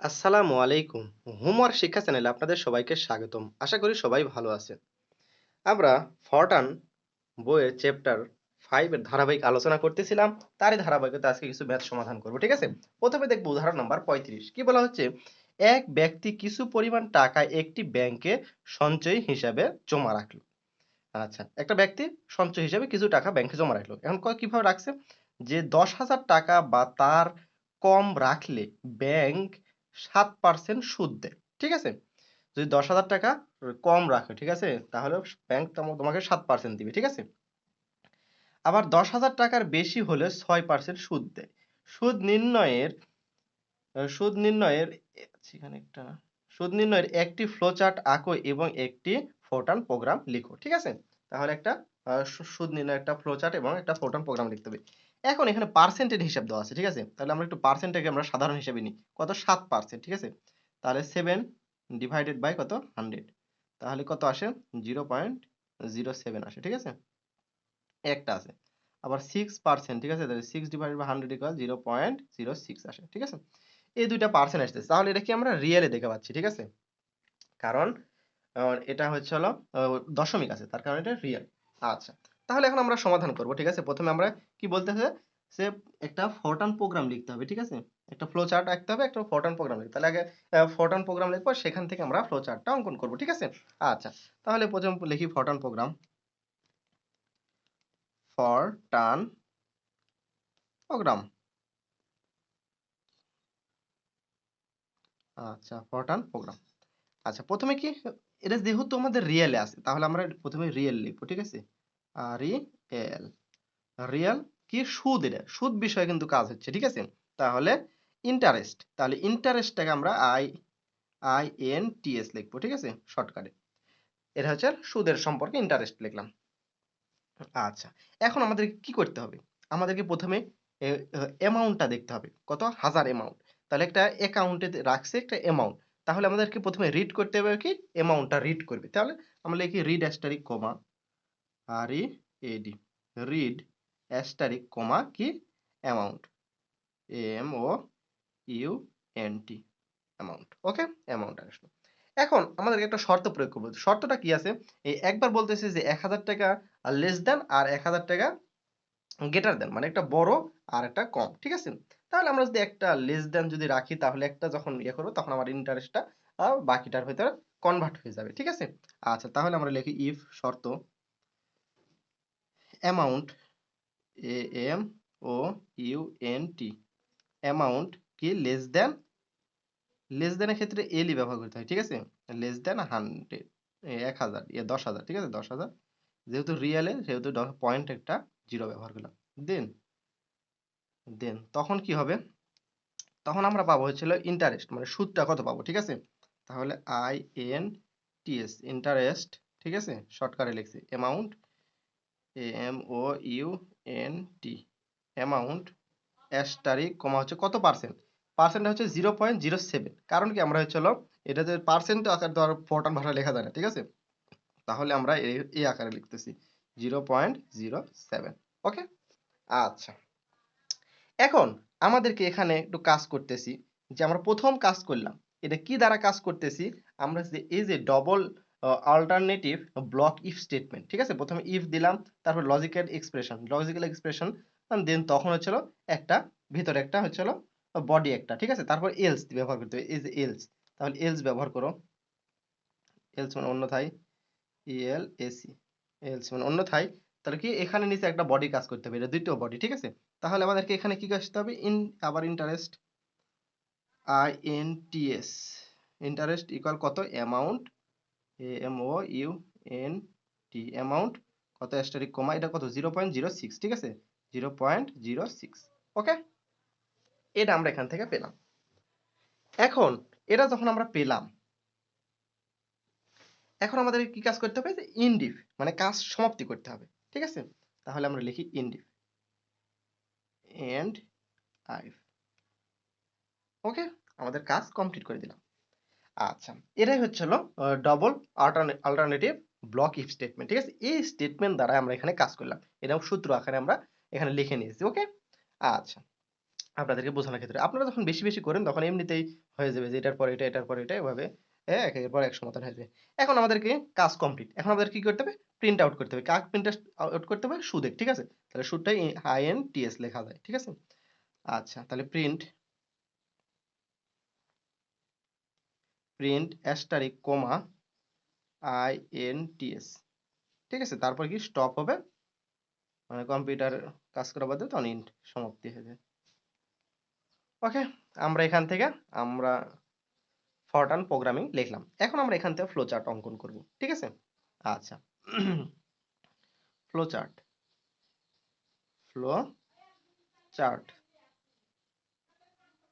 আসসালামু আলাইকুম। হোমওয়ার্ক শিক্ষা চ্যানেলে আপনাদের সবাইকে স্বাগতম। আশা করি সবাই ভালো আছেন। আমরা ফরটান বইয়ের চ্যাপ্টার ফাইভের ধারাবাহিক আলোচনা করতেছিলাম। তারই ধারাবাহিকতা আজকে কিছু ম্যাথ সমাধান করব, ঠিক আছে? প্রথমে দেখব উদাহরণ নাম্বার পঁয়ত্রিশ। কি বলা হচ্ছে? এক ব্যক্তি কিছু পরিমাণ টাকা একটি ব্যাংকে সঞ্চয় হিসাবে জমা রাখল। আচ্ছা একটা ব্যক্তি সঞ্চয় হিসাবে কিছু টাকা ব্যাংকে জমা রাখল। এখন কীভাবে রাখছে? যে দশ হাজার টাকা বা তার কম রাখলে ব্যাংক সাত পার্সেন্ট সুদ দেয়, ঠিক আছে? যদি দশ হাজার টাকা কম রাখো, ঠিক আছে? তাহলে ব্যাংক তোমাকে সাত পার্সেন্ট দিবে, ঠিক আছে? আবার দশ হাজার টাকার বেশি হলে ছয় পার্সেন্ট সুদ দেয়। সুদ নির্ণয়ের সুদ নির্ণয়ের সেখানে একটা, সুদ নির্ণয়ের একটি ফ্লোচার্ট আঁকো এবং একটি ফোরটান প্রোগ্রাম লিখো, ঠিক আছে? তাহলে একটা সুদ নির্ণয় একটা ফ্লোচার্ট এবং একটা ফোরটান প্রোগ্রাম লিখতে হবে। এখন এখানে পার্সেন্টের হিসাব দেওয়া আছে, ঠিক আছে? তাহলে আমরা একটু পার্সেন্টটাকে আমরা সাধারণ হিসাবে নিই। কত? সাত পার্সেন্ট ঠিক আছে? তাহলে সেভেন ডিভাইডেড বাই কত? হান্ড্রেড তাহলে কত আসে? জিরো পয়েন্ট জিরো সেভেন আসে, ঠিক আছে? একটা আছে। আবার সিক্স পার্সেন্ট ঠিক আছে? তাহলে six divided by hundred equal zero point zero six আসে, ঠিক আছে? এই দুইটা পার্সেন্ট আসতেছে। তাহলে এটা কি আমরা রিয়েলে দেখে পাচ্ছি, ঠিক আছে? কারণ এটা হচ্ছে হলো দশমিক আছে, তার কারণে এটা রিয়েল আচ্ছা তাহলে এখন আমরা সমাধান করব, ঠিক আছে? প্রথমে আমরা কি বলতেছে? সে একটা ফোরটান প্রোগ্রাম লিখতে হবে, ঠিক আছে? একটা ফ্লো চার্ট আঁকতে হবে, একটা ফোরটান প্রোগ্রাম লিখতে তাহলে আগে ফোরটান প্রোগ্রাম লিখব, সেখান থেকে আমরা ফ্লো চার্টটা অঙ্কন করব, ঠিক আছে? আচ্ছা তাহলে প্রথম লিখি ফোরটান প্রোগ্রাম ফরটান প্রোগ্রাম আচ্ছা ফরটান প্রোগ্রাম আচ্ছা প্রথমে কি, এটা যেহেতু আমাদের রিয়েলে আছে, তাহলে আমরা প্রথমে রিয়েল লিখব, ঠিক আছে? আর ই এল রিয়েল কি সুদ এটা? সুদ বিষয়ে কিন্তু কাজ হচ্ছে, ঠিক আছে? তাহলে ইন্টারেস্ট তাহলে ইন্টারেস্টটাকে আমরা I I N T S লিখব, ঠিক আছে? শর্টকাটে এটা হচ্ছে সুদের সম্পর্কে ইন্টারেস্ট লিখলাম। আচ্ছা এখন আমাদের কি করতে হবে? আমাদেরকে প্রথমে অ্যামাউন্টটা দেখতে হবে। কত? হাজার অ্যামাউন্ট তাহলে একটা অ্যাকাউন্টে রাখছে একটা অ্যামাউন্ট তাহলে আমাদেরকে প্রথমে রিড করতে হবে কি? অ্যামাউন্টটা রিড করবে। তাহলে আমরা লিখি read asterisk comma R E A D read asterisk comma কি amount M O U N T amount okay amount আসলো। এখন আমাদেরকে একটা শর্ত প্রয়োগ করব। শর্তটা কি আছে? এই একবার বলতেছে যে এক হাজার টাকা লেস দেন আর এক হাজার টাকা গেটার দেন মানে একটা বড় আর একটা কম। ঠিক আছে? তাহলে আমরা যদি একটা লেস দেন যদি রাখি, তাহলে একটা যখন ইয়ে করব, তখন আমার ইন্টারেস্টটা বাকিটার ভিতরে কনভার্ট হয়ে যাবে। ঠিক আছে? আচ্ছা তাহলে আমরা লিখি ইফ শর্ত amount A M O U N T amount কি? লেস দেন লেস দেনের ক্ষেত্রে এলই ব্যবহার করতে হয়, ঠিক আছে? লেস দেন হান্ড্রেড এক হাজার ইয়ে দশ হাজার, ঠিক আছে? দশ হাজার। যেহেতু রিয়েলে সেহেতু পয়েন্ট একটা জিরো ব্যবহার করলাম। দেন দেন তখন কি হবে? তখন আমরা পাবো হচ্ছিল ইন্টারেস্ট মানে সুদটা কত পাবো, ঠিক আছে? তাহলে I N T S interest ঠিক আছে? শর্টকাটে লিখছি। Amount M O U N T amount তারিখ কমা হচ্ছে কত পার্সেন্ট পার্সেন্ট হচ্ছে জিরো পয়েন্ট জিরো সেভেন কারণ কি? আমরা হচ্ছিল এটাতে পার্সেন্ট আকার দেওয়ার ফোরটান ভাষা লেখা যায় না, ঠিক আছে? তাহলে আমরা এই- এই আকারে লিখতেছি zero point zero seven okay আচ্ছা। এখন আমাদেরকে এখানে একটু কাজ করতেছি, যে আমরা প্রথম কাজ করলাম, এটা কি দ্বারা কাজ করতেছি? আমরা যে এই যে double alternative block if statement ঠিক আছে? প্রথমে ইফ দিলাম, তারপর logical expression logical expression then তখন হচ্ছিল একটা, ভিতরে একটা হচ্ছিল বডি একটা, ঠিক আছে? তারপর এলস ব্যবহার করতে হবে যে এলস তাহলে এলস ব্যবহার করো। এলস মানে অন্যথায় ইএল এসি এলস মানে অন্যথায় তাহলে কি? এখানে নিচে একটা বডি কাজ করতে হবে, এটা দ্বিতীয় বডি ঠিক আছে? তাহলে আমাদেরকে এখানে কি আসতে হবে? ইন আবার interest I N T S interest equal কত? Amount A M O U N T amount কত অ্যাস্টারিক কমা, এটা কত? জিরো পয়েন্ট জিরো সিক্স ঠিক আছে? Zero point zero six okay এটা আমরা এখান থেকে পেলাম। এখন এটা যখন আমরা পেলাম, এখন আমাদের কি কাজ করতে হবে? যে ইনডিফ মানে কাজ সমাপ্তি করতে হবে, ঠিক আছে? তাহলে আমরা লিখি ইনডিফ এন্ড আইফ ওকে আমাদের কাজ কমপ্লিট করে দিলাম। আচ্ছা এটাই হচ্ছে হলো double alternative block if statement ঠিক আছে? এই স্টেটমেন্ট দ্বারা আমরা এখানে কাজ করলাম। এরকম সূত্র আকারে আমরা এখানে লিখে নিয়েছি ওকে আচ্ছা আপনাদেরকে বোঝানোর ক্ষেত্রে, আপনারা যখন বেশি বেশি করেন, তখন এমনিতেই হয়ে যাবে যে এটার পরে এটা, এটার পরে এটা, এভাবে হ্যাঁ একের পর এক সমাধান হয়ে যাবে। এখন আমাদেরকে কাজ কমপ্লিট এখন আমাদের কি করতে হবে? প্রিন্ট আউট করতে হবে। কাক প্রিন্ট আউট করতে হবে? সুদের, ঠিক আছে? তাহলে সুদটাই আই এন টি এস লেখা যায়, ঠিক আছে? আচ্ছা তাহলে print print asterisk comma I N ঠিক আছে? তারপর কি স্টপ হবে? মানে কম্পিউটার কাজ করা বাদে তখন ইন্ট সমাপ্তি হয়ে যায়। ওকে আমরা এখান থেকে আমরা ফরটান প্রোগ্রামিং লিখলাম। এখন আমরা এখান থেকে ফ্লো চার্ট অঙ্কন করব। ঠিক আছে? আচ্ছা। ফ্লো চার্ট ফ্লো চার্ট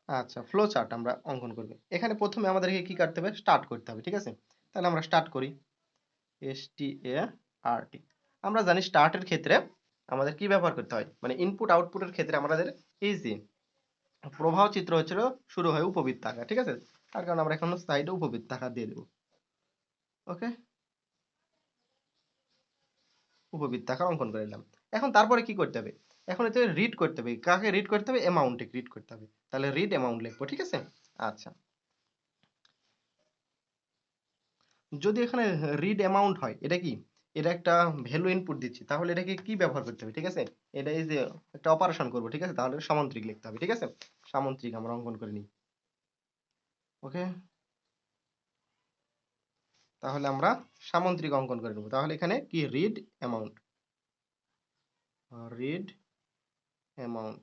আচ্ছা ফ্লো চার্ট আমরা অঙ্কন করব। এখানে প্রথমে আমাদেরকে কি করতে হবে? স্টার্ট করতে হবে, ঠিক আছে? তাহলে আমরা স্টার্ট করি। এস টি এ আর টি আমরা জানি স্টার্টের ক্ষেত্রে আমাদের কি ব্যবহার করতে হয়? মানে ইনপুট আউটপুটের ক্ষেত্রে আমাদের যে প্রবাহ চিত্র হচ্ছিল, শুরু হয় উপবৃত্ত উপবৃত্তাকার, ঠিক আছে? তার কারণে আমরা এখন সাইডে উপবৃত্তাকার দিয়ে দেব। ওকে উপবৃত্তাকার অঙ্কন করে নিলাম। এখন তারপরে কি করতে হবে? এখন এতে রিড করতে হবে। কাকে রিড করতে হবে? অ্যামাউন্টে রিড করতে হবে। তাহলে রিড অ্যামাউন্ট লিখব, ঠিক আছে? আচ্ছা। যদি এখানে রিড অ্যামাউন্ট হয়, এটা কি? এটা একটা ভ্যালু ইনপুট দিচ্ছি। তাহলে এটাকে কি ব্যবহার করতে হবে, ঠিক আছে? এটা এই যে একটা অপারেশন করব, ঠিক আছে? তাহলে সামন্ত্রিক লিখতে হবে, ঠিক আছে? সামন্ত্রিক আমরা অঙ্কন করে নিই। ওকে তাহলে আমরা সামন্ত্রিক অঙ্কন করে নেব। তাহলে এখানে কি? Read amount read amount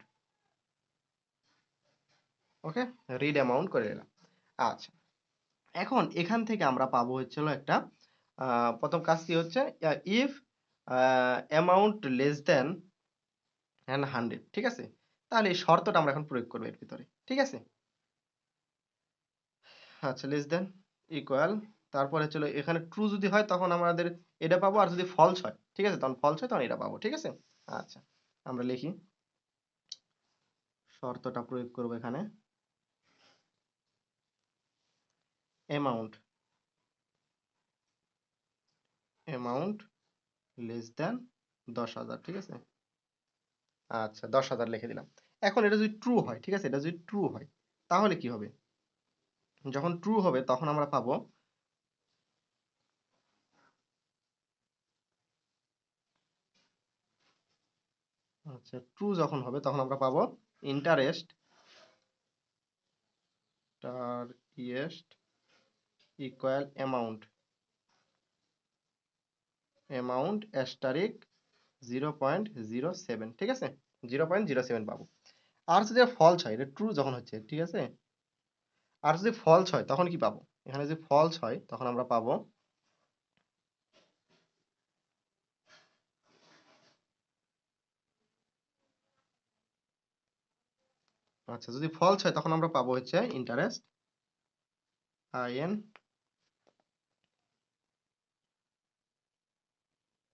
okay read amount করে নিলাম। আচ্ছা। এখন এখান থেকে আমরা পাবো হচ্ছিল একটা প্রথম কাজ কি হচ্ছে if amount less then and hundred ঠিক আছে? তাহলে এই শর্তটা আমরা এখন প্রয়োগ করব এর ভিতরে, ঠিক আছে? আচ্ছা লেস দেন ইকুয়াল তারপরে চলো এখানে ট্রু যদি হয় তখন আমাদের এটা পাবো, আর যদি ফলস হয়, ঠিক আছে? তখন ফলস হয় তখন এটা পাবো, ঠিক আছে? আচ্ছা আমরা লিখি। শর্তটা প্রয়োগ করব এখানে। অ্যামাউন্ট অ্যামাউন্ট লেস দেন দশ হাজার, ঠিক আছে? আচ্ছা দশ হাজার লিখে দিলাম। এখন এটা যদি ট্রু হয়, ঠিক আছে? এটা যদি ট্রু হয়, তাহলে কি হবে? যখন ট্রু হবে, তখন আমরা পাবো আচ্ছা ট্রু যখন হবে, তখন আমরা পাবো interest yeast equal amount amount asterisk zero point zero seven ঠিক আছে? জিরো পয়েন্ট জিরো সেভেন পাবো। আর যদি ফলস হয়, এটা ট্রু যখন হচ্ছে, ঠিক আছে? আর যদি ফলস হয়, তখন কি পাবো? এখানে যদি ফলস হয়, তখন আমরা পাবো আচ্ছা যদি ফলস হয় তখন আমরা পাবো হচ্ছে interest IN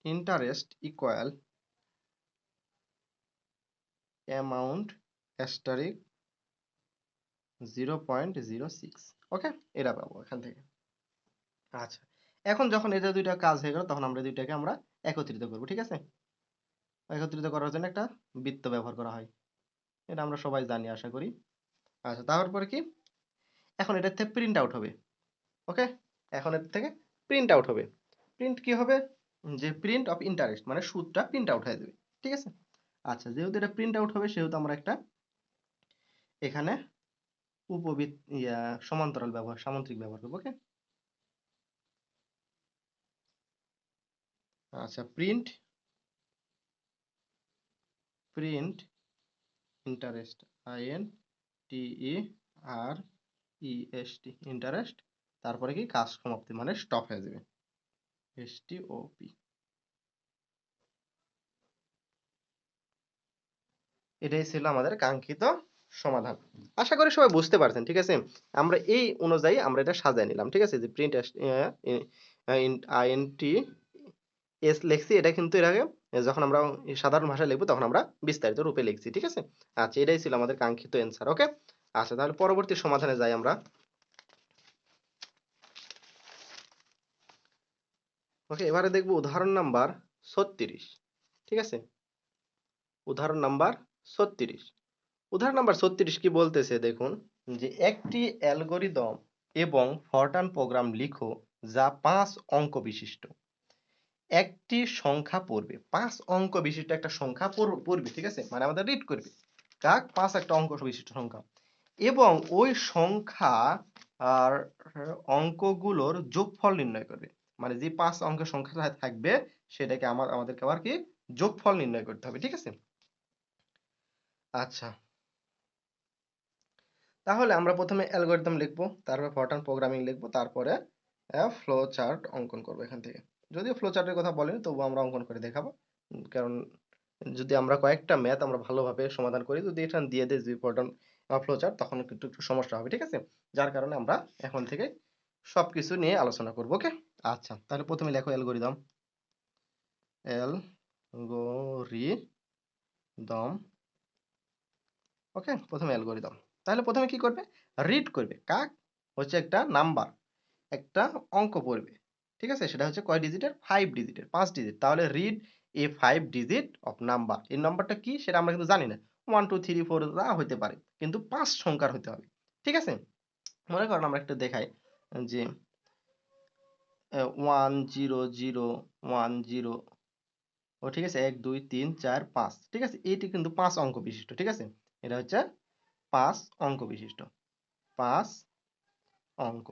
interest equal amount asterisk zero point zero six okay এটা পাবো এখান থেকে। আচ্ছা এখন যখন এটা দুইটা কাজ হয়ে গেল, তখন আমরা দুইটাকে আমরা একত্রিত করব, ঠিক আছে? একত্রিত করার জন্য একটা বৃত্ত ব্যবহার করা হয়। এটা আমরা সবাই জানি, আশা করি। আচ্ছা তারপরে কি? এখন এটার থেকে প্রিন্ট আউট হবে। ওকে এখন এর থেকে প্রিন্ট আউট হবে। প্রিন্ট কি হবে? যে প্রিন্ট অফ ইন্টারেস্ট মানে সুদটা প্রিন্ট আউট হয়ে যাবে। ঠিক আছে? আচ্ছা যেহেতু এটা প্রিন্ট আউট হবে, সেহেতু আমরা একটা এখানে উপবৃত্ত, ইয়া, সমান্তরাল ব্যবহার, সামন্ত্রিক ব্যবহার করব ওকে আচ্ছা print print interest I N T E R E S T interest তারপরে কি কাজ সমাপ্তি মানে স্টপ হয়ে যাবে। এস টি ও পি এটাই ছিল আমাদের কাঙ্ক্ষিত সমাধান। আশা করি সবাই বুঝতে পারছেন, ঠিক আছে? আমরা এই অনুযায়ী আমরা এটা সাজায় নিলাম, ঠিক আছে? যে প্রিন্ট আইএনটি এস লিখছি, এটা কিন্তু এর আগে যখন আমরা সাধারণ ভাষায় লিখব, তখন আমরা বিস্তারিত রূপে লিখছি, ঠিক আছে? আচ্ছা এটাই ছিল আমাদের কাঙ্ক্ষিত অ্যান্সার ওকে আচ্ছা তাহলে পরবর্তী সমাধানে যাই আমরা। ওকে এবারে দেখব উদাহরণ নাম্বার ছত্রিশ, ঠিক আছে? উদাহরণ নাম্বার ছত্রিশ। উদাহরণ নাম্বার ছত্রিশ কি বলতেছে, দেখুন, যে একটি অ্যালগোরিদম এবং ফরটান প্রোগ্রাম লিখো যা পাঁচ অঙ্ক বিশিষ্ট। একটি সংখ্যা পড়বে। পাঁচ অঙ্ক বিশিষ্ট একটা সংখ্যা পড়বে, ঠিক আছে? মানে আমাদের রিড করবে। কাক পাঁচ একটা অঙ্ক বিশিষ্ট সংখ্যা। এবং ওই সংখ্যা আর অঙ্কগুলোর যোগফল নির্ণয় করবে। মানে যে পাঁচ অঙ্কের সংখ্যাটা থাকবে, সেটাকে আমার, আমাদেরকে আবার কি? যোগফল নির্ণয় করতে হবে, ঠিক আছে? আচ্ছা। তাহলে আমরা প্রথমে অ্যালগরিদম লিখব, তারপর ফরটান প্রোগ্রামিং লিখব, তারপরে ফ্লো চার্ট অঙ্কন করব এখান থেকে। যদিও ফ্লো চার্টের কথা বলেন, তবুও আমরা অঙ্কন করে দেখাবো। কারণ যদি আমরা কয়েকটা ম্যাথ আমরা ভালোভাবে সমাধান করি, যদি এটা দিয়ে দেয় যে ফরটান ফ্লো চার্ট তখন কিন্তু একটু সমস্যা হবে, ঠিক আছে? যার কারণে আমরা এখন থেকে সব কিছু নিয়ে আলোচনা করব, ওকে? আচ্ছা তাহলে প্রথমে লেখো অ্যালগরিদম। অ্যালগরিদম, ওকে? প্রথমে অ্যালগরিদম। তাহলে প্রথমে কি করবে? রিড করবে। কাক? হচ্ছে একটা নাম্বার একটা অঙ্ক পড়বে। ঠিক আছে? সেটা হচ্ছে কয় ডিজিটের ফাইভ ডিজিটের পাঁচ ডিজিট তাহলে read a five digit of number এই নাম্বারটা কি? সেটা আমরা কিন্তু জানি না। ওয়ান টু থ্রি ফোর যা হতে পারে। কিন্তু পাঁচ সংখ্যার হতে হবে। ঠিক আছে? মনে করেন আমরা একটা দেখাই যে one zero zero one zero O ঠিক আছে? এক, দুই, তিন, চার, পাঁচ। ঠিক আছে? এইটি কিন্তু পাঁচ অঙ্ক বিশিষ্ট। ঠিক আছে? এটা হচ্ছে পাঁচ অঙ্ক বিশিষ্ট। পাঁচ অঙ্ক।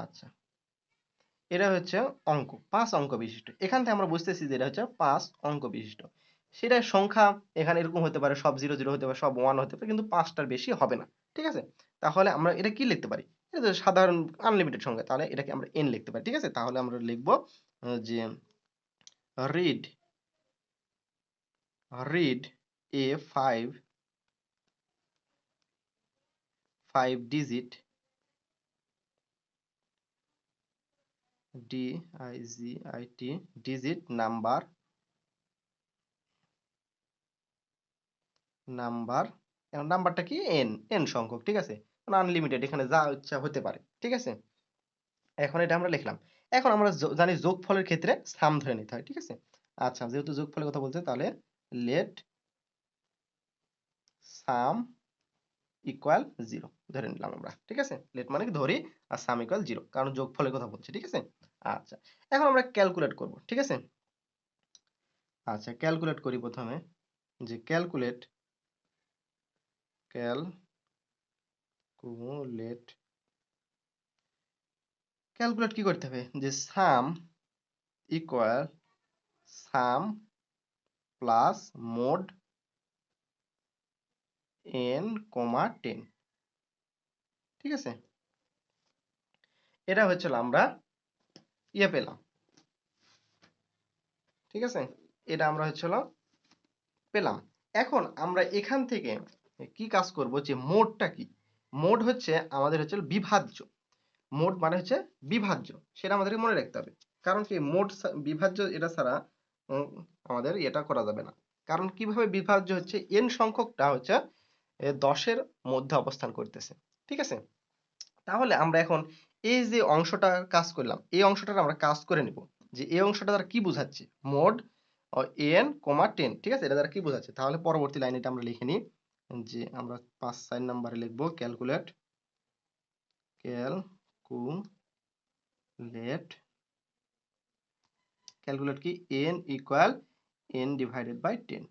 আচ্ছা। এটা হচ্ছে অঙ্ক, পাঁচ অঙ্ক বিশিষ্ট। এখান থেকে আমরা বুঝতেছি যে এটা হচ্ছে পাঁচ অঙ্ক বিশিষ্ট। সেটা সংখ্যা এখানে এরকম হতে পারে, সব জিরো জিরো হতে পারে, সব ওয়ান হতে পারে, কিন্তু পাঁচটার বেশি হবে না, ঠিক আছে? তাহলে আমরা এটা কি লিখতে পারি? এটা সাধারণ আনলিমিটেড সংখ্যা, তাহলে এটাকে আমরা এন লিখতে পারি, ঠিক আছে? তাহলে আমরা লিখব যে read read a five five digit d i g i t, digit number number এখন নাম্বারটা কি? এন এন সংখ্যক, ঠিক আছে? আনলিমিটেড এখানে যা ইচ্ছা হতে পারে, ঠিক আছে? এখন এটা আমরা লিখলাম। এখন আমরা জানি যোগফলের ক্ষেত্রে সাম ধরে নিতে হয়, ঠিক আছে? আচ্ছা যেহেতু যোগফলের কথা বলছে, তাহলে লেট সাম ইকুয়াল জিরো ধরে নিলাম আমরা, ঠিক আছে? লেট মানে ধরি, আর সাম ইকুয়াল জিরো কারণ যোগফলের কথা বলছে, ঠিক আছে? আচ্ছা এখন আমরা ক্যালকুলেট করব, ঠিক আছে? আচ্ছা ক্যালকুলেট করি প্রথমে, যে ক্যালকুলেট ক্যালকুলেট ক্যালকুলেট কি করতে হবে? যে sum equal sum plus mod N comma ten ঠিক আছে? এটা হচ্ছিল আমরা ইয়ে পেলাম। ঠিক আছে? এটা আমরা হচ্ছিল পেলাম। এখন আমরা এখান থেকে কি কাজ করব যে মোডটা কি? মোড হচ্ছে আমাদের হচ্ছে বিভাজ্য। মোড মানে হচ্ছে বিভাজ্য। সেটা আমাদেরকে মনে রাখতে হবে। কারণ কি? মোড বিভাজ্য এটা ছাড়া আমাদের এটা করা যাবে না। কারণ কীভাবে বিভাজ্য হচ্ছে? এন সংখ্যকটা হচ্ছে দশের মধ্যে অবস্থান করতেছে। ঠিক আছে? তাহলে আমরা এখন এই যে অংশটা কাজ করলাম, এই অংশটার আমরা কাজ করে নিব। যে এই অংশটা দ্বারা কি বোঝাচ্ছে? মোড এন, কমা, টেন, ঠিক আছে? এটা দ্বারা কি বোঝাচ্ছে? তাহলে পরবর্তী লাইনে এটা আমরা লিখে নিই। যে আমরা পাঁচ সাইন নাম্বারে লিখব ক্যালকুলেট ক্যালকুলেট ক্যালকুলেট কি? N equal N divided by ten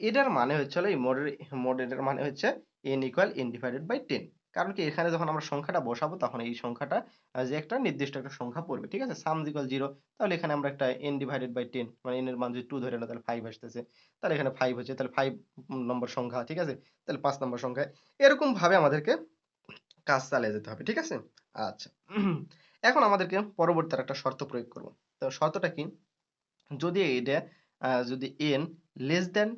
এটার মানে হচ্ছে এই মোডের মোডের মানে হচ্ছে N equal N divided by ten কারণ কি? এখানে যখন আমরা সংখ্যাটা বসাবো, তখন এই সংখ্যাটা যে একটা নির্দিষ্ট একটা সংখ্যা পড়বে, ঠিক আছে? সাম ইকুয়াল জিরো তাহলে এখানে আমরা একটা এন ডিভাইডেড বাই টেন মানে এন এর মান যদি টু ধরে না তাহলে ফাইভ আসতেছে। তাহলে এখানে ফাইভ হচ্ছে, তাহলে ফাইভ নম্বর সংখ্যা, ঠিক আছে? তাহলে পাঁচ নম্বর সংখ্যা। এরকম ভাবে আমাদেরকে কাজ চালিয়ে যেতে হবে, ঠিক আছে? আচ্ছা। এখন আমাদেরকে পরবর্তী একটা শর্ত প্রয়োগ করব। তো শর্তটা কি? যদি এটা যদি N less than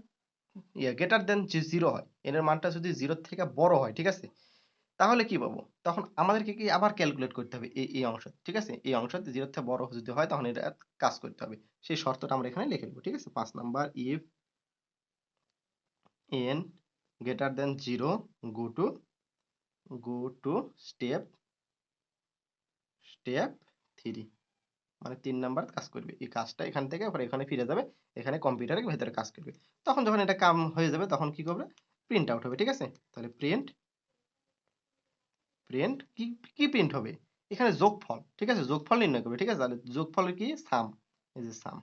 yeah greater than zero হয় এন এর মানটা যদি জিরোর থেকে বড় হয়, ঠিক আছে? তাহলে কি পাবো তখন আমাদেরকে কি আবার ক্যালকুলেট করতে হবে এই এই অংশ, ঠিক আছে? এই অংশ জিরোর থেকে বড় যদি হয় তখন এটা কাজ করতে হবে। সেই শর্তটা আমরা এখানে লিখে দেবো ঠিক আছে? পাঁচ number if N greater than zero go to go to step step three মানে তিন নাম্বার কাজ করবে। এই কাজটা এখান থেকে আবার এখানে ফিরে যাবে, এখানে কম্পিউটারের ভেতরে কাজ করবে। তখন যখন এটা কাম হয়ে যাবে তখন কি করবে? প্রিন্ট আউট হবে, ঠিক আছে? তাহলে প্রিন্ট প্রিন্ট কি কি প্রিন্ট হবে? এখানে যোগফল, ঠিক আছে? যোগফল নির্ণয় করবে, ঠিক আছে? তাহলে যোগফলের কি? সাম এই যে সাম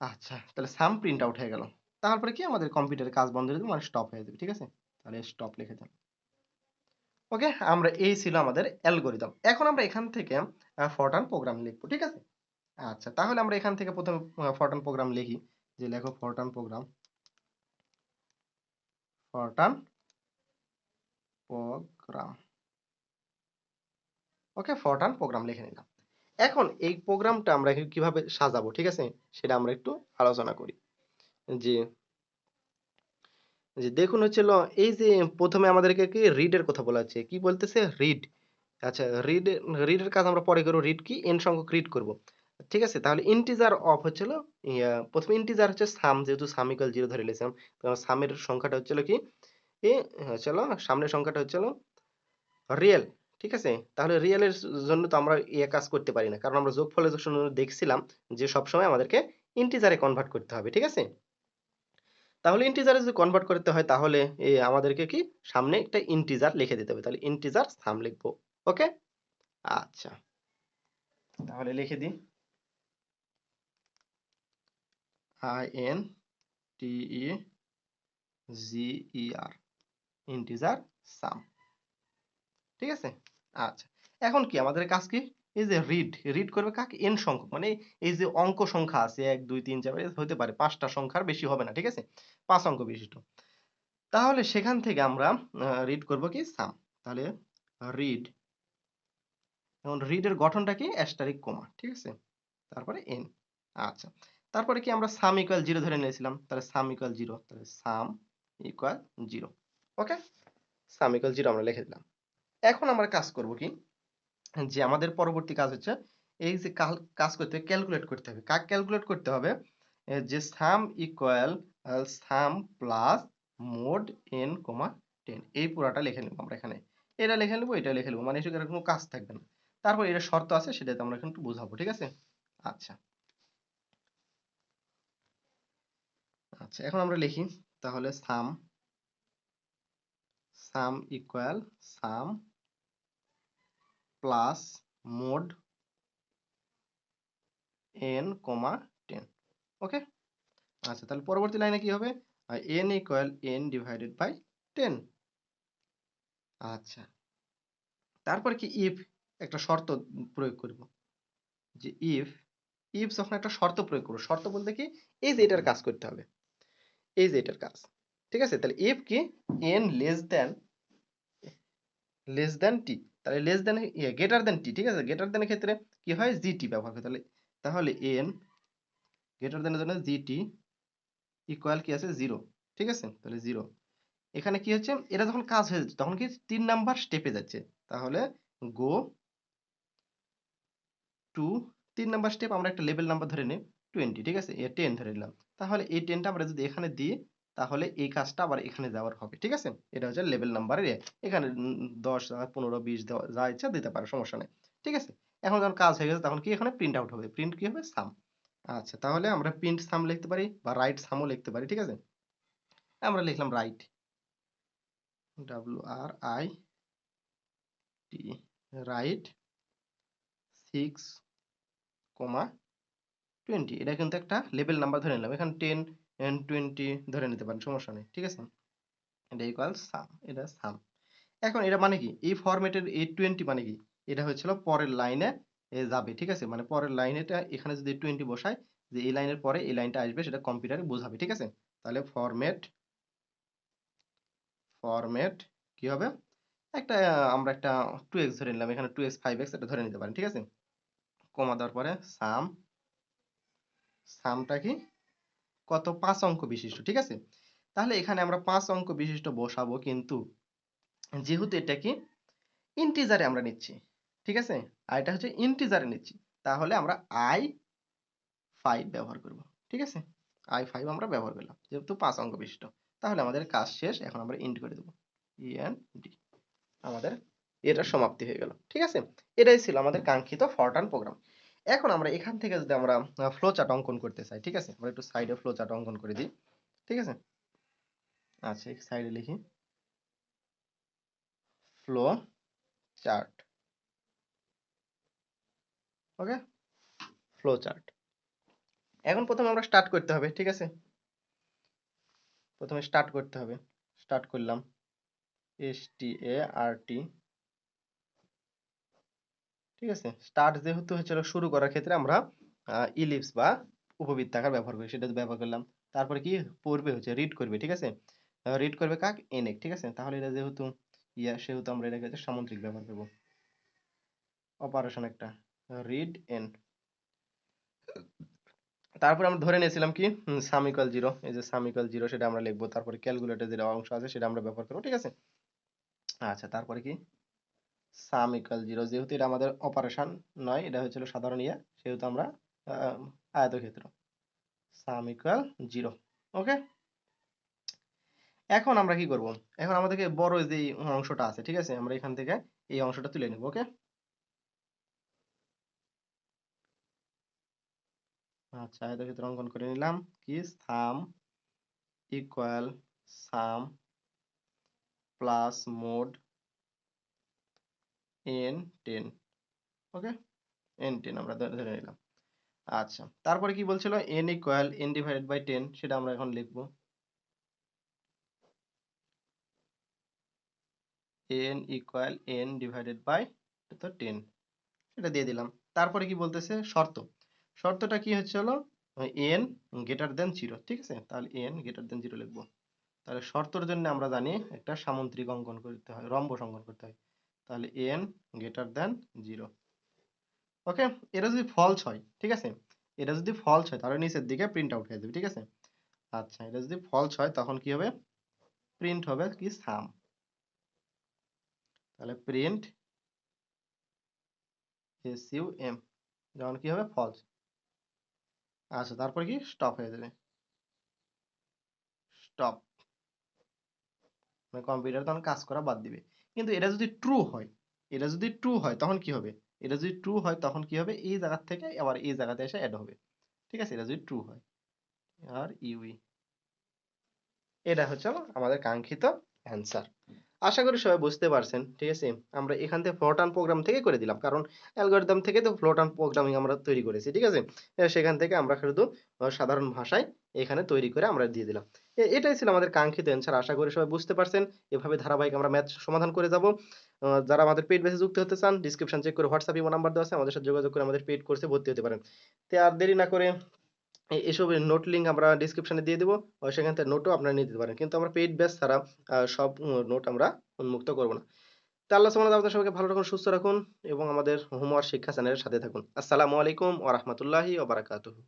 আচ্ছা তাহলে সাম প্রিন্ট আউট হয়ে গেল। তারপরে কি? আমাদের কম্পিউটারের কাজ বন্ধ হয়ে যাবে মানে স্টপ হয়ে যাবে, ঠিক আছে? তাহলে স্টপ লিখে দেন। ওকে আমরা এই ছিল আমাদের অ্যালগোরিদম এখন আমরা এখান থেকে ফরটান প্রোগ্রাম লিখব, ঠিক আছে? আচ্ছা তাহলে আমরা এখান থেকে প্রথমে ফরটান প্রোগ্রাম লিখি। যে লেখো Fortran program Fortran program okay Fortran program লিখে নিলাম। এখন এই প্রোগ্রামটা আমরা কীভাবে সাজাবো, ঠিক আছে? সেটা আমরা একটু আলোচনা করি। যে যে দেখুন হচ্ছিল এই যে প্রথমে আমাদেরকে কি রিডের কথা বলা হচ্ছে। কি বলতেছে? রিড আচ্ছা রিড রিডের কাজ আমরা পরে করব। রিড কি? এন সংখ্যক রিড করব। ঠিক আছে? তাহলে ইন্টিজার অফ হচ্ছিল প্রথমে ইন্টিজার হচ্ছে সাম যেহেতু সাম ইকুয়াল জিরো ধরে নিয়েছিলাম সামের সংখ্যাটা হচ্ছিল কি? এ হচ্ছিল সামনের সংখ্যাটা হচ্ছিল রিয়েল ঠিক আছে? তাহলে রিয়েলের জন্য তো আমরা ইয়ে কাজ করতে পারি না, কারণ আমরা যোগফলের জন্য দেখছিলাম যে সবসময় আমাদেরকে ইন্টিজারে কনভার্ট করতে হবে, ঠিক আছে? তাহলে ইন্টিজারে যদি কনভার্ট করতে হয়, তাহলে আমাদেরকে কি? সামনে একটা ইন্টিজার লিখে দিতে হবে, তাহলে ইন্টিজার সাম লিখব ওকে আচ্ছা। তাহলে লিখে দিই। I N T E G E R integer sum ঠিক আছে? আচ্ছা এখন কি আমাদের কাজ কি? এই যে রিড রিড করবে কাকে? এন সংখ্যক মানে এই যে অঙ্ক সংখ্যা আছে, এক, দুই, তিন, চার হতে পারে, পাঁচটা সংখ্যার বেশি হবে না, ঠিক আছে? পাঁচ অঙ্ক বিশিষ্ট। তাহলে সেখান থেকে আমরা রিড করব কি সাম তাহলে রিড এখন রিডের গঠনটা কি? অ্যাস্টারিক কোমা ঠিক আছে? তারপরে এন আচ্ছা। তারপরে কি আমরা সাম ইকুয়াল জিরো ধরে নিয়েছিলাম? তাহলে সাম ইকুয়াল জিরো তাহলে sum equal zero okay sum equal zero আমরা লিখে দিলাম। এখন আমরা কাজ করব কি? যে আমাদের পরবর্তী কাজ হচ্ছে, এই যে কাজ করতে ক্যালকুলেট করতে হবে। কাক ক্যালকুলেট করতে হবে? যে sum equal sum plus mod N comma ten এই পুরাটা লিখে নেব আমরা এখানে। এটা লিখে নেব, এটা লিখে নেব। মানে এটার কোনো কাজ থাকবে না। তারপর এটা শর্ত আছে সেটাতে আমরা কিন্তু বুঝাবো, ঠিক আছে? আচ্ছা। আচ্ছা এখন আমরা লিখি, তাহলে sum sum equal sum plus mod N comma ten okay আচ্ছা তাহলে পরবর্তী লাইনে কি হবে? N equal N divided by ten আচ্ছা তারপরে কি ইফ একটা শর্ত প্রয়োগ করব? যে ইফ ইফ যখন একটা শর্ত প্রয়োগ করব, শর্ত বলতে কি? এই যে এটার কাজ করতে হবে। এই যে এটার কাজ। ঠিক আছে? তাহলে ইফ কি? N less than less than T তাহলে লেস দেন গ্রেটার দেন টি ঠিক আছে? গ্রেটার দেনের ক্ষেত্রে কি হয়? জিটি ব্যবহার করে। তাহলে তাহলে এন গ্রেটার দেনের জন্য জিটি ইকুয়াল কি আছে? জিরো ঠিক আছে? তাহলে জিরো এখানে কি হচ্ছে? এটা যখন কাজ হয়ে যাচ্ছে, তখন কি তিন নাম্বার স্টেপে যাচ্ছে। তাহলে গো টু তিন নাম্বার স্টেপ আমরা একটা লেভেল নাম্বার ধরে নিই টোয়েন্টি ঠিক আছে? এ টেন ধরে নিলাম। তাহলে এই টেনটা আমরা যদি এখানে দিই তাহলে এই কাজটা আবার এখানে যাওয়ার হবে, ঠিক আছে? এটা হচ্ছে লেভেল নাম্বারের এখানে দশ পনেরো, বিশ দেওয়া, যা ইচ্ছা দিতে পারে, সমস্যা নেই, ঠিক আছে? এখন যখন কাজ হয়ে গেছে, তখন কি এখানে প্রিন্ট আউট হবে? প্রিন্ট কি হবে? সাম আচ্ছা তাহলে আমরা প্রিন্ট সাম লিখতে পারি বা রাইট সামও লিখতে পারি, ঠিক আছে? আমরা লিখলাম write W R I T write six comma twenty এটা কিন্তু একটা লেভেল নাম্বার ধরে নিলাম। এখানে টেন এন্ড টোয়েন্টি ধরে নিতে পারেন, সমস্যা নেই, ঠিক আছে? এটা ইকুয়াল সাম এটা সাম এখন এটা মানে কি? এই ফরম্যাটের এই টোয়েন্টি মানে কি? এটা হচ্ছিল পরের লাইনে যাবে, ঠিক আছে? মানে পরের লাইনেটা এখানে যদি টোয়েন্টি বসায় যে এই লাইনের পরে এই লাইনটা আসবে, সেটা কম্পিউটারে বোঝাবে, ঠিক আছে? তাহলে ফরম্যাট ফরম্যাট কি হবে? একটা, আমরা একটা টু এক্স ধরে নিলাম, এখানে টু এক্স ফাইভ এক্স এটা ধরে নিতে পারেন, ঠিক আছে? কমা দেওয়ার পরে সাম সামটা কি? কত পাঁচ অঙ্ক বিশিষ্ট, ঠিক আছে? তাহলে এখানে আমরা পাঁচ অঙ্ক বিশিষ্ট বসাবো কিন্তু যেহেতু এটা কি ইন্টিজারে আমরা নিচ্ছি, ঠিক আছে? আর এটা হচ্ছে ইন্টিজারে নিচ্ছি, তাহলে আমরা আই ফাইভ ব্যবহার করব, ঠিক আছে? আই ফাইভ আমরা ব্যবহার করলাম, যেহেতু পাঁচ অঙ্ক বিশিষ্ট, তাহলে আমাদের কাজ শেষ, এখন আমরা ইন্ট করে দেবো ইএন ডি আমাদের এটা সমাপ্তি হয়ে গেল, ঠিক আছে? এটাই ছিল আমাদের কাঙ্ক্ষিত ফরটার্ন প্রোগ্রাম এখন আমরা এখান থেকে যদি আমরা ফ্লো চার্ট অঙ্কন করতে চাই, ঠিক আছে? আমরা একটু সাইডে ফ্লো চার্ট অঙ্কন করে দিই, ঠিক আছে? আচ্ছা সাইডে লিখি flow chart okay flow chart এখন প্রথমে আমরা স্টার্ট করতে হবে, ঠিক আছে? প্রথমে স্টার্ট করতে হবে। স্টার্ট করলাম। এস টি এ আর টি ঠিক আছে? স্টার্ট যেহেতু হচ্ছিল শুরু করার ক্ষেত্রে আমরা ইলিপস বা উপবৃত্তাকার ব্যবহার করি। সেটা ব্যবহার করলাম। তারপরে কি পড়বে? হচ্ছে রিড করবে, ঠিক আছে? রিড করবে কাক? এনএক ঠিক আছে? তাহলে এটা যেহেতু, ইয়া, সেহেতু আমরা এটাকে হচ্ছে সামুদ্রিক ব্যবহার করব। অপারেশন একটা। রিড এন তারপর আমরা ধরে নিয়েছিলাম কি? সামিকাল জিরো এই যে সামিকাল জিরো সেটা আমরা লিখব। তারপরে ক্যালকুলেটর যেটা অংশ আছে, সেটা আমরা ব্যবহার করব, ঠিক আছে? আচ্ছা তারপরে কি? সাম ইকাল জিরো যেহেতু এটা আমাদের অপারেশন নয়, এটা হচ্ছিল সাধারণ ইয়া, সেহেতু আমরা আয়তক্ষেত্র। সাম ইকাল জিরো ওকে এখন আমরা কি করব? এখন আমাদেরকে বড় যে অংশটা আছে, ঠিক আছে? আমরা এখান থেকে এই অংশটা তুলে নেব ওকে আচ্ছা আয়তক্ষেত্র অঙ্কন করে নিলাম। কি? Sum equal sum plus mod N ten okay N ten আমরা ধরে নিলাম। আচ্ছা তারপরে কি বলছিল? N equal N divided by ten সেটা আমরা এখন লিখব। N equal N divided by তো টেন এটা দিয়ে দিলাম। তারপরে কি বলতেছে? শর্ত। শর্তটা কি হচ্ছে হলো? এন গ্রেটার দেন জিরো ঠিক আছে? তাহলে এন গ্রেটার দেন জিরো লিখব। তাহলে শর্তর জন্য আমরা জানি একটা সামুদ্রিক অঙ্কন করতে হয় রম্বস অঙ্কন করতে হয়। তাহলে N greater than zero okay এটা যদি ফলস হয়, ঠিক আছে? এটা যদি ফলস হয়, তাহলে নিচের দিকে প্রিন্ট আউট হয়ে যাবে, ঠিক আছে? আচ্ছা এটা যদি ফলস হয়, তখন কি হবে? প্রিন্ট হবে কি? সাম তাহলে প্রিন্ট এস ইউ এম যখন কি হবে? ফলস আচ্ছা তারপর কি? স্টপ হয়ে যাবে। স্টপ মানে কম্পিউটার তখন কাজ করা বাদ দিবে। কিন্তু এটা যদি ট্রু হয়, এটা যদি ট্রু হয়, তখন কি হবে? এটা যদি ট্রু হয়, তখন কি হবে? এই জায়গা থেকে আবার এই জায়গাতে এসে অ্যাড হবে। ঠিক আছে? এটা যদি ট্রু হয়। আর ইউই এটা হচ্ছে আমাদের কাঙ্ক্ষিত অ্যান্সার আশা করি সবাই বুঝতে পারছেন, ঠিক আছে? আমরা এখান থেকে ফ্লোটান প্রোগ্রাম থেকে করে দিলাম, কারণ অ্যালগোরিদম থেকে তো ফ্লোটান প্রোগ্রামিং আমরা তৈরি করেছি, ঠিক আছে? সেখান থেকে আমরা শুধু সাধারণ ভাষায় এখানে তৈরি করে আমরা দিয়ে দিলাম। এটাই ছিল আমাদের কাঙ্ক্ষিত অ্যান্সার আশা করি সবাই বুঝতে পারছেন। এভাবে ধারাবাহিক আমরা ম্যাথ সমাধান করে যাব। যারা আমাদের পেড বেসে যুক্ত হতে চান ডিসক্রিপশন চেক করে হোয়াটসঅ্যাপ নাম্বার দেওয়া আছে, আমাদের সাথে যোগাযোগ করে আমাদের পেড কোর্সে ভর্তি হতে পারেন। তে আর দেরি না করে এসব নোট লিঙ্ক আমরা ডিসক্রিপশনে দিয়ে দেবো। সেখান থেকে নোটও আপনারা নিতে পারেন। কিন্তু আমরা পেইড ব্যাচ ছাড়া সব নোট আমরা উন্মুক্ত করব না। তা আল্লাহ সুবহানাহু আপনার সবাইকে ভালো রাখুন সুস্থ রাখুন এবং আমাদের হোমওয়ার্ক শিক্ষা চ্যানেলের সাথে থাকুন। আসসালামু আলাইকুম ওয়া রাহমাতুল্লাহি ওয়া বারাকাতুহু।